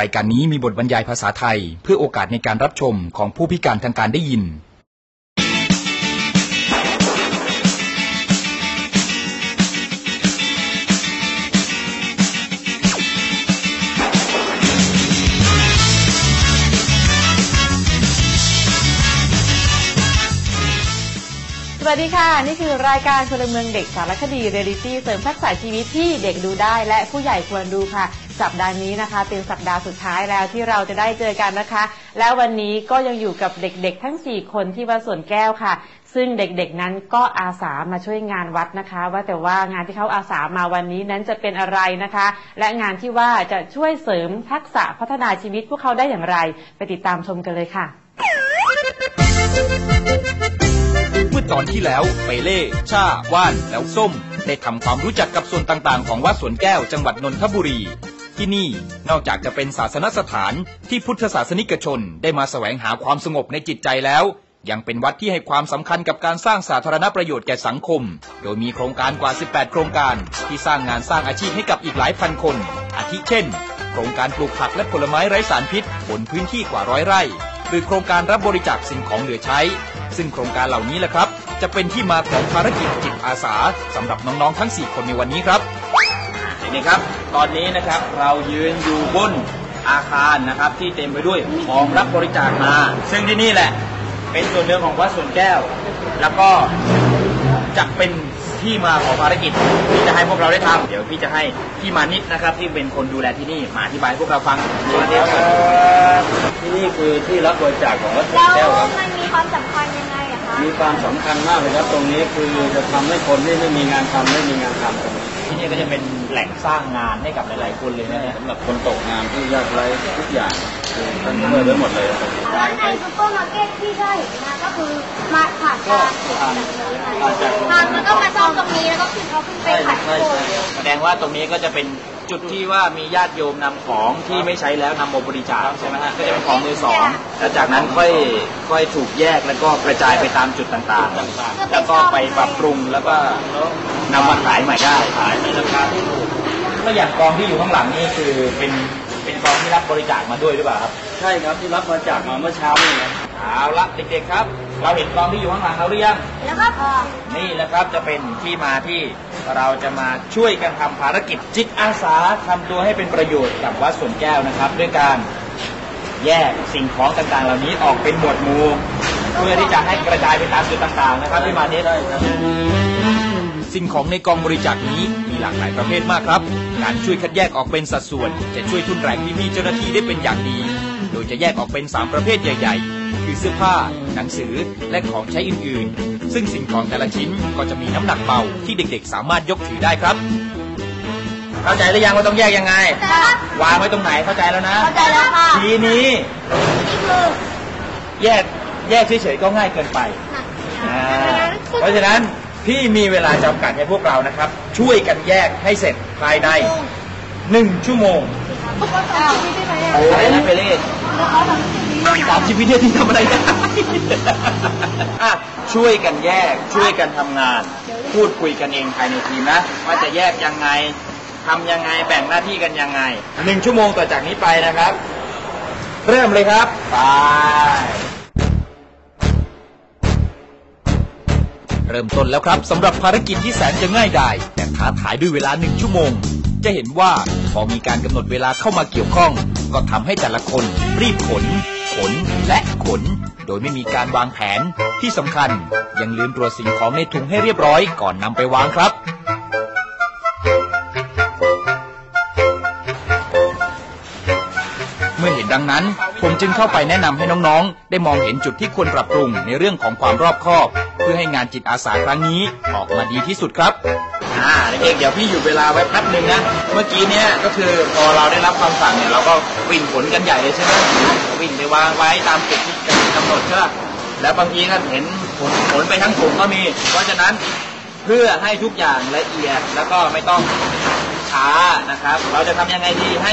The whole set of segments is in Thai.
รายการนี้มีบทบรรยายภาษาไทย เพื่อโอกาสในการรับชมของผู้พิการทางการได้ยิน สวัสดีค่ะ นี่คือรายการพลเมืองเด็กสารคดีเรียลิตี้เสริมทักษะชีวิตที่เด็กดูได้และผู้ใหญ่ควรดูค่ะ สัปดาห์นี้นะคะ เป็นสัปดาห์สุดท้ายแล้วที่เราจะได้เจอกันนะคะ แล้ววันนี้ก็ยังอยู่กับเด็กๆ ทั้ง 4 คนที่วัดสวนแก้วค่ะ ซึ่งเด็กๆนั้นก็อาสามาช่วยงานวัดนะคะ ว่าแต่ว่างานที่เขาอาสามาวันนี้นั้นจะเป็นอะไรนะคะ และงานที่ว่าจะช่วยเสริมทักษะพัฒนาชีวิตพวกเขาได้อย่างไร ไปติดตามชมกันเลยค่ะเมื่อตอนที่แล้วเปเล่ ชา ว่าน แล้วส้ม ได้ทำความรู้จักกับส่วนต่างๆ ของวัดสวนแก้วจังหวัดนนทบุรี ที่นี่นอกจากจะเป็นศาสนสถานที่พุทธศาสนิกชนได้มาแสวงหาความสงบในจิตใจแล้ว ยังเป็นวัดที่ให้ความสำคัญกับการสร้างสาธารณประโยชน์แก่สังคม โดยมีโครงการกว่า 18 โครงการ ที่สร้างงานสร้างอาชีพให้กับอีกหลายพันคน อาทิเช่น โครงการปลูกผักและผลไม้ไร้สารพิษบนพื้นที่กว่าร้อยไร่ หรือโครงการรับบริจาคสิ่งของเหลือใช้ ซึ่งโครงการเหล่านี้แหละครับ จะเป็นที่มาของภารกิจจิตอาสาสำหรับน้องๆทั้ง 4 คนในวันนี้ครับ นี่ครับ ตอนนี้นะครับเรายืนอยู่บนอาคารนะครับที่เต็มไปด้วยของรับบริจาคมา ซึ่งที่นี่แหละเป็นส่วนหนึ่งของวัดสวนแก้ว แล้วก็จะเป็นที่มาของภารกิจที่จะให้พวกเราได้ทำเดี๋ยวพี่จะให้พี่มานิดนะครับ ที่เป็นคนดูแลที่นี่มาอธิบายให้พวกเราฟังมานิดครับที่นี่คือที่รับบริจาคของวัดสวนแล้วแก้วครับ มันมีความสำคัญยังไงอะคะ มีความสำคัญมากเลยครับตรงนี้คือจะทำให้คนที่ไม่มีงานทำไม่มีงานทำตรงนี้ ที่นี่ก็จะเป็นแหล่งสร้างงานให้กับหลาย ๆ คนเลยนะฮะสำหรับคนตกงานที่ยากไร้ทุกอย่างคือท่านช่วยไว้หมดเลยครับแล้วในซูเปอร์มาร์เก็ตที่ได้มาก็คือมาผ่านการเก็บแบบนี้ผ่านแล้วก็มาซ่อมตรงนี้แล้วก็ขึ้นเขาขึ้นไปขายโคแสดงว่าตรงนี้ก็จะเป็น จุดที่ว่ามีญาติโยมนำของที่ไม่ใช้แล้วนำมาบริจาคใช่ไหมฮะก็จะเป็นของมือสองแล้วจากนั้นค่อยค่อยถูกแยกแล้วก็กระจายไปตามจุดต่างๆ แล้วก็ไปปรับปรุงแล้วก็นำมาขายใหม่ได้ขายในราคาที่ถูกก็อย่างกองที่อยู่ข้างหลังนี่คือเป็นเป็นกองที่รับบริจาคมาด้วยหรือเปล่าครับใช่ครับที่รับบริจาคมาเมื่อเช้านี่นะเอาละเด็กๆครับ เราเห็นกองที่อยู่ข้างหลังเราหรือยังแล้วก็พอนี่แหละครับจะเป็นที่มาที่ เราจะมาช่วยกันทำภารกิจจิตอาสาทำตัวให้เป็นประโยชน์กับวัดสวนแก้วนะครับ ด้วยการแยกสิ่งของต่างๆ เหล่านี้ออกเป็นหมวดหมู่เพื่อที่จะให้กระจายไปตามจุดต่างๆ นะครับพี่มานี้ได้ครับ สิ่งของในกองบริจาคนี้มีหลากหลายประเภทมากครับ การช่วยคัดแยกออกเป็นสัดส่วน จะช่วยทุนแรงพี่ๆเจ้าหน้าที่ได้เป็นอย่างดี โดยจะแยกออกเป็น 3 ประเภทใหญ่ ๆ คือเสื้อผ้า หนังสือ และของใช้อื่นๆ ซึ่งสิ่งของแต่ละชิ้นก็จะมีน้ำหนักเบาที่เด็กๆ สามารถยกถือได้ครับ เข้าใจหรือยังว่าต้องแยกยังไงครับวางไว้ตรงไหนเข้าใจแล้วนะ เข้าใจแล้วค่ะทีนี้นี่คือแยกแยกเฉยๆก็ง่ายเกินไปอ่าเพราะฉะนั้น พี่มีเวลาจำกัดให้พวกเรานะครับ ช่วยกันแยกให้เสร็จภายในหนึ่งชั่วโมงอะไรนะไปเล่สามสิบวินาทีทำอะไรได้อะช่วยกันแยกช่วยกันทำงาน พูดคุยกันเองภายในทีมนะ ว่าจะแยกยังไงทำยังไงแบ่งหน้าที่กันยังไงหนึ่งชั่วโมงต่อจากนี้ไปนะครับ เริ่มเลยครับไป เริ่มต้นแล้วครับสำหรับภารกิจที่แสนจะง่ายดายแต่ท้าทายด้วยเวลาหนึ่งชั่วโมง จะเห็นว่าพอมีการกำหนดเวลาเข้ามาเกี่ยวข้อง ก็ทำให้แต่ละคนรีบขน ขนและขน โดยไม่มีการวางแผนที่สำคัญ ยังลืมตรวจสิ่งของในถุงให้เรียบร้อยก่อนนำไปวางครับเมื่อเห็นดังนั้น ผมจึงเข้าไปแนะนำให้น้องๆ ได้มองเห็นจุดที่ควรปรับปรุงในเรื่องของความรอบคอบ พื่อให้งานจิตอาสาครั้งนี้ออกมาดีที่สุดครับอ่าเด็กเดี๋ยวพี่หยุดเวลาไว้แป๊บหนึ่งนะ เมื่อกี้เนี่ยก็คือพอเราได้รับคำสั่งเนี่ยเราก็วิ่งขนกันใหญ่เลยใช่ไหมวิ่งไปวางไว้ตามจุดที่กำหนดใช่ไหมแล้วบางทีก็เห็นขนขนไปทั้งถุงก็มี เพราะฉะนั้นเพื่อให้ทุกอย่างละเอียดแล้วก็ไม่ต้องช้านะครับ เราจะทำยังไงดีให้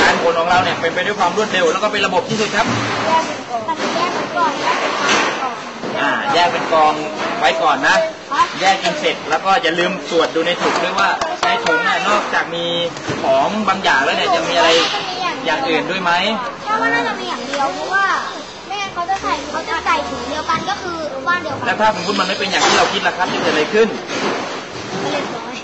การขนของเราเนี่ยเป็นไปด้วยความรวดเร็ว แล้วก็เป็นระบบที่สุดครับแยกเป็นกล่องแยกเป็นกล่อง แยกเป็นกองไว้ก่อนนะ แยกกันเสร็จแล้วก็อย่าลืมตรวจดูในถุงด้วยว่าในถุงเนี่ยนอกจากมีของบางอย่างแล้วเนี่ยยังมีอะไรอย่างอื่นด้วยไหมเพราะว่าน่าจะมีอย่างเดียวเพราะว่าไม่งั้นเขาจะใส่เขาจะใส่ถุงเดียวกันก็คือบ้านเดียวกัแล้นวถ้าสมมติมันไม่เป็นอย่างที่เราคิดล่ะครับจะเกิดอะไรขึ้นไม่เรียบร้อย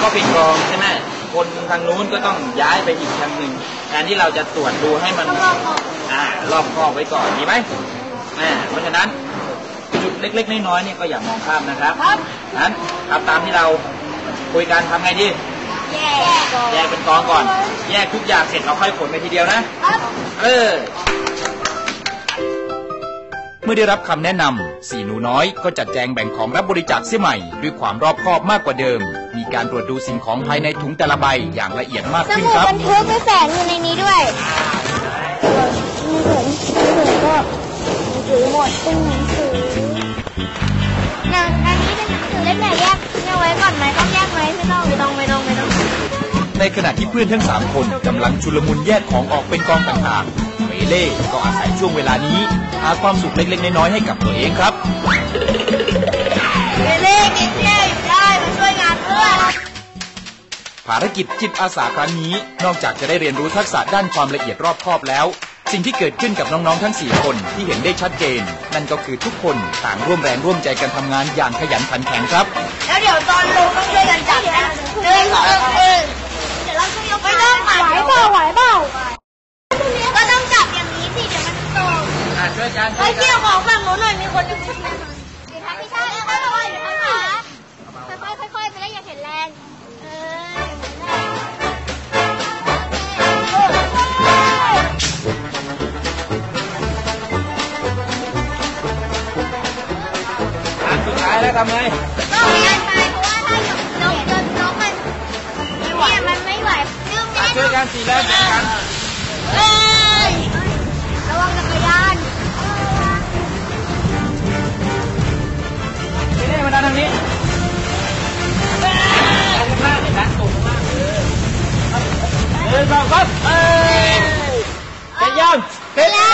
ก็ปิดกรองใช่ไหมคนทางนู้นก็ต้องย้ายไปอีกทางหนึ่งแทนที่เราจะตรวจดูให้มันต้องรอบคอบอ่ารอบคอบไว้ก่อนดีไหมอ่าเพราะฉะนั้น จุดเล็ก ๆ น้อยๆเนี่ยก็อย่ามองข้ามนะครับนั้นทำตามที่เราคุยกันทำไงดี แย่แยกเป็นกองก่อน แยกทุกอย่างเสร็จเราค่อยขนไปทีเดียวนะ ครับ เออ เมื่อได้รับคำแนะนำสี่หนูน้อยก็จัดแจงแบ่งของรับบริจาคเสียใหม่ ด้วยความรอบคอบมากกว่าเดิม มีการตรวจดูสิ่งของภายในถุงแต่ละใบอย่างละเอียดมากสขึ้นมุดครับ บันทึกไปแฝงอยู่ในนี้ด้วยมีถุงมีถุงก็ถือหมดเป็นหนั ในขณะที่เพื่อนทั้ง 3 คนกำลังชุลมุนแยกของออกเป็นกองต่างๆเมเล่ก็อาศัยช่วงเวลานี้ หาความสุขเล็กๆน้อยๆให้กับตัวเองครับเล่ๆกินเที่ยวอยู่ได้มาช่วยงานเพื่อนภารกิจจิตอาสาครั้งนี้ นอกจากจะได้เรียนรู้ทักษะด้านความละเอียดรอบคอบแล้ว สิ่งที่เกิดขึ้นกับน้องๆทั้ง 4 คนที่เห็นได้ชัดเจน นั่นก็คือทุกคนต่างร่วมแรงร่วมใจกันทำงานอย่างขยันขันแข็งครับ แล้วเดี๋ยวตอนลงต้องช่วยกันจับนะหนึ่งสองเออ ไปเกี่ยวของฝั่งโน้นหน่อยมีคนจะพูดแน่นอนเดี๋ยวทางพี่ชาติค่อยๆเดี๋ยวทางขาค่อยๆค่อยๆไปแล้วอย่าเห็นแรงเอออะสุดท้ายแล้วทำไงก็ไม่ได้ไปเพราะว่าถ้ายกยกจนยกมันเนี่ยมันไม่ไหวยืมอะแน่ช่วยกันสีแรกช่วยกัน เออหนึ่งส